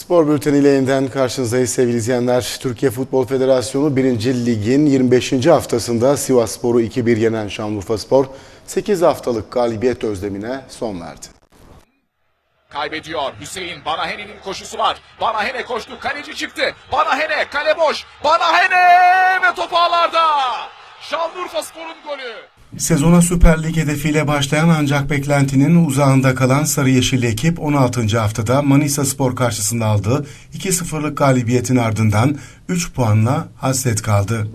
Spor bülteniyle yeniden karşınızdayız sevgili izleyenler. Türkiye Futbol Federasyonu 1. Lig'in 25. haftasında Sivas Spor'u 2-1 yenen Şanlıurfa Spor 8 haftalık galibiyet özlemine son verdi. Kaybediyor. Hüseyin Banahene'nin koşusu var. Banahene koştu. Kaleci çıktı. Banahene kale boş. Banahene ve top ağlarda. Şanlıurfa Spor'un golü. Sezona Süper Lig hedefiyle başlayan ancak beklentinin uzağında kalan Sarı Yeşilli ekip 16. haftada Manisa Spor karşısında aldığı 2-0'lık galibiyetin ardından 3 puanla hasret kaldı.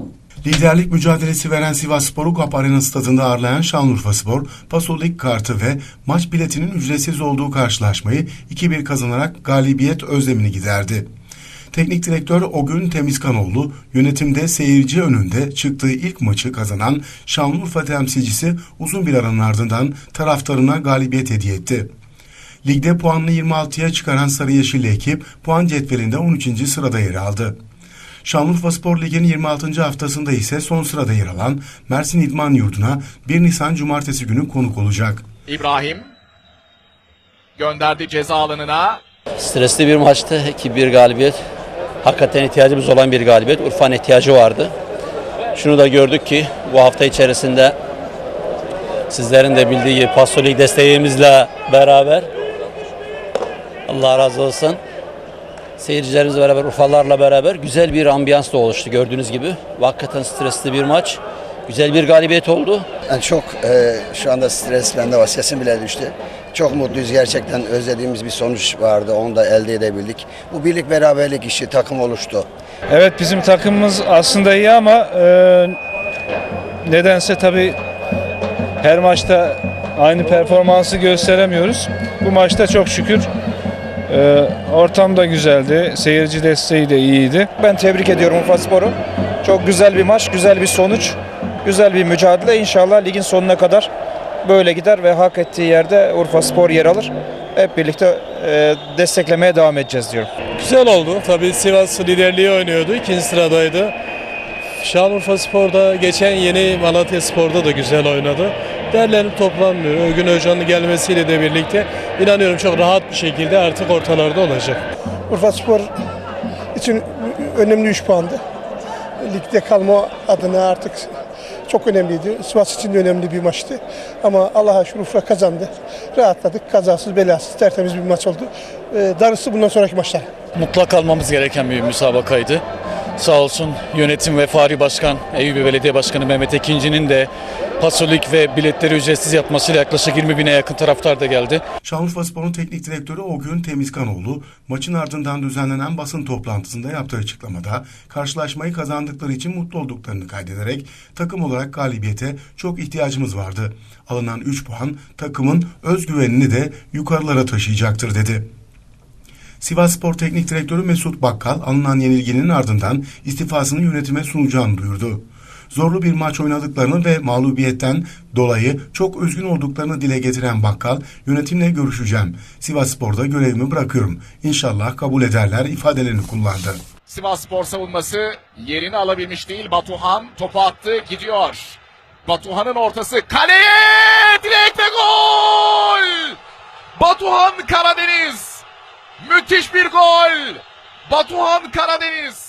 Liderlik mücadelesi veren Sivas Spor'u GAP Arena stadında ağırlayan Şanlıurfa Spor, Paso Lig kartı ve maç biletinin ücretsiz olduğu karşılaşmayı 2-1 kazanarak galibiyet özlemini giderdi. Teknik direktör Ogün Temizkanoğlu yönetimde seyirci önünde çıktığı ilk maçı kazanan Şanlıurfa temsilcisi uzun bir aranın ardından taraftarına galibiyet hediye etti. Ligde puanını 26'ya çıkaran Sarı Yeşilli ekip puan cetvelinde 13. sırada yer aldı. Şanlıurfa Spor Ligi'nin 26. haftasında ise son sırada yer alan Mersin İdman Yurdu'na 1 Nisan Cumartesi günü konuk olacak. İbrahim gönderdi ceza alanına. Stresli bir maçtı. 2-1 galibiyet. Hakikaten ihtiyacımız olan bir galibiyet. Urfa'nın ihtiyacı vardı. Şunu da gördük ki bu hafta içerisinde sizlerin de bildiği gibi Paso Lig desteğimizle beraber Allah razı olsun. Seyircilerimizle beraber, Urfalarla beraber güzel bir ambiyans da oluştu gördüğünüz gibi. Hakikaten stresli bir maç. Güzel bir galibiyet oldu. Yani çok e, şu anda stres bende var. Sesim bile düştü. Çok mutluyuz gerçekten. Özlediğimiz bir sonuç vardı. Onu da elde edebildik. Bu birlik beraberlik işi takım oluştu. Evet bizim takımımız aslında iyi ama e, nedense tabii her maçta aynı performansı gösteremiyoruz. Bu maçta çok şükür e, ortam da güzeldi. Seyirci desteği de iyiydi. Ben tebrik ediyorum Urfa Spor'u. Çok güzel bir maç, güzel bir sonuç, güzel bir mücadele. İnşallah ligin sonuna kadar böyle gider ve hak ettiği yerde Urfa Spor yer alır. Hep birlikte e, desteklemeye devam edeceğiz diyorum. Güzel oldu. Tabii Sivas liderliği oynuyordu. ikinci sıradaydı. Şanlıurfa Spor'da geçen yeni Malatya Spor'da da güzel oynadı. Derlenip toplanmıyor. Ögün Hoca'nın gelmesiyle de birlikte inanıyorum çok rahat bir şekilde artık ortalarda olacak. Urfa Spor için önemli 3 puandı. Ligde kalma adına artık çok önemliydi. Sivas için de önemli bir maçtı. Ama Allah'a Urfa kazandı. Rahatladık. Kazasız belasız tertemiz bir maç oldu. Ee, Darısı bundan sonraki maçlar. mutlak almamız gereken bir müsabakaydı. Sağ olsun yönetim ve Fahri Başkan, Eyüp Belediye Başkanı Mehmet Ekinci'nin de pasolik ve biletleri ücretsiz yapmasıyla yaklaşık 20 bine yakın taraftar da geldi. Şanlıurfa Spor'un teknik direktörü Ogün Temizkanoğlu, maçın ardından düzenlenen basın toplantısında yaptığı açıklamada karşılaşmayı kazandıkları için mutlu olduklarını kaydederek takım olarak galibiyete çok ihtiyacımız vardı. Alınan 3 puan takımın özgüvenini de yukarılara taşıyacaktır dedi. Sivas Spor Teknik Direktörü Mesut Bakkal alınan yenilginin ardından istifasını yönetime sunacağını duyurdu. Zorlu bir maç oynadıklarını ve mağlubiyetten dolayı çok üzgün olduklarını dile getiren Bakkal, yönetimle görüşeceğim. Sivas Spor'da görevimi bırakıyorum. İnşallah kabul ederler ifadelerini kullandı. Sivas Spor savunması yerini alabilmiş değil. Batuhan topu attı gidiyor. Batuhan'ın ortası kaleye direkt gol! Batuhan Karadeniz! Müthiş bir gol! Batuhan Karadeniz!